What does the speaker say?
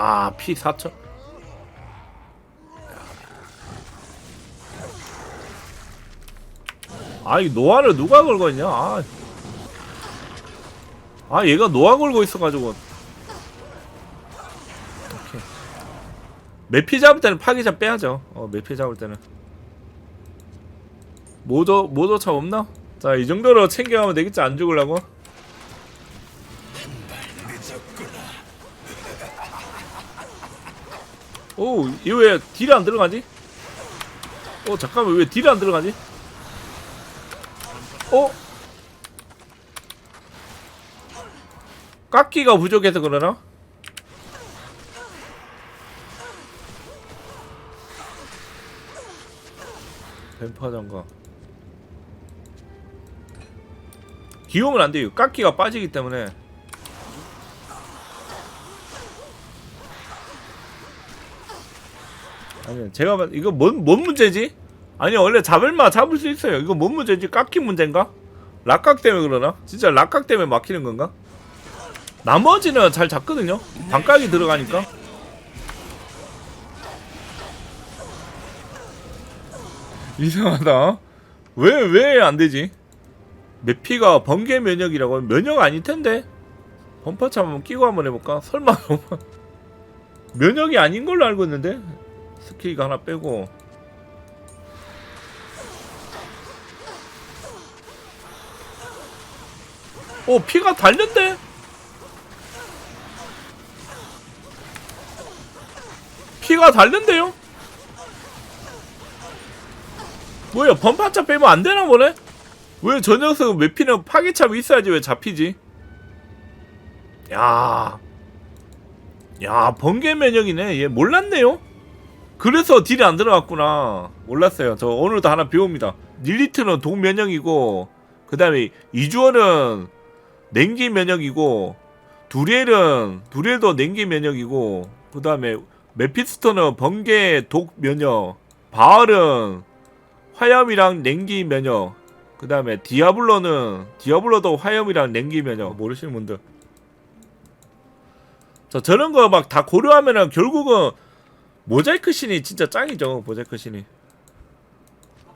아, 피 4천. 아, 이 노화를 누가 걸고 있냐? 아, 아 얘가 노화 걸고 있어가지고. 매피 잡을 때는 파기자 빼야죠. 어, 매피 잡을 때는. 모도 모도차 없나? 자, 이 정도로 챙겨가면 되겠지 안 죽으려고. 오, 이거 왜 딜이 안 들어가지? 어, 잠깐만, 왜 딜이 안 들어가지? 어? 깎기가 부족해서 그러나? 뱀파 장가 기우면 안 돼요. 깎기가 빠지기 때문에. 아니, 제가 봤 이거 뭔, 뭔 문제지? 아니, 원래 잡을만 잡을 수 있어요. 이거 뭔 문제지? 깎기 문제인가? 락각 때문에 그러나? 진짜 락각 때문에 막히는 건가? 나머지는 잘 잡거든요. 반각이 들어가니까. 이상하다. 왜 왜 안 되지? 메피가 번개 면역이라고 면역 아닐 텐데. 범퍼차 한번 끼고 한번 해볼까? 설마 면역이 아닌 걸로 알고 있는데 스킬가 하나 빼고. 오 피가 달렸대. 피가 달린데요? 뭐야 범파차 빼면 안 되나 보네? 왜 저 녀석은 왜 피는 파괴참이 있어야지 왜 잡히지? 야, 야 번개 면역이네. 얘 몰랐네요. 그래서 딜이 안 들어갔구나. 몰랐어요. 저 오늘도 하나 배웁니다. 닐리트는 독 면역이고, 그 다음에 이주원은 냉기 면역이고, 두리엘은 두리엘도 냉기 면역이고, 그 다음에 메피스토는 번개 독 면역, 바알은 화염이랑 냉기 면역, 그 다음에 디아블로는 디아블로도 화염이랑 냉기 면역 모르시는 분들. 자 저런 거 막 다 고려하면은 결국은 모자이크 신이 진짜 짱이죠 모자이크 신이.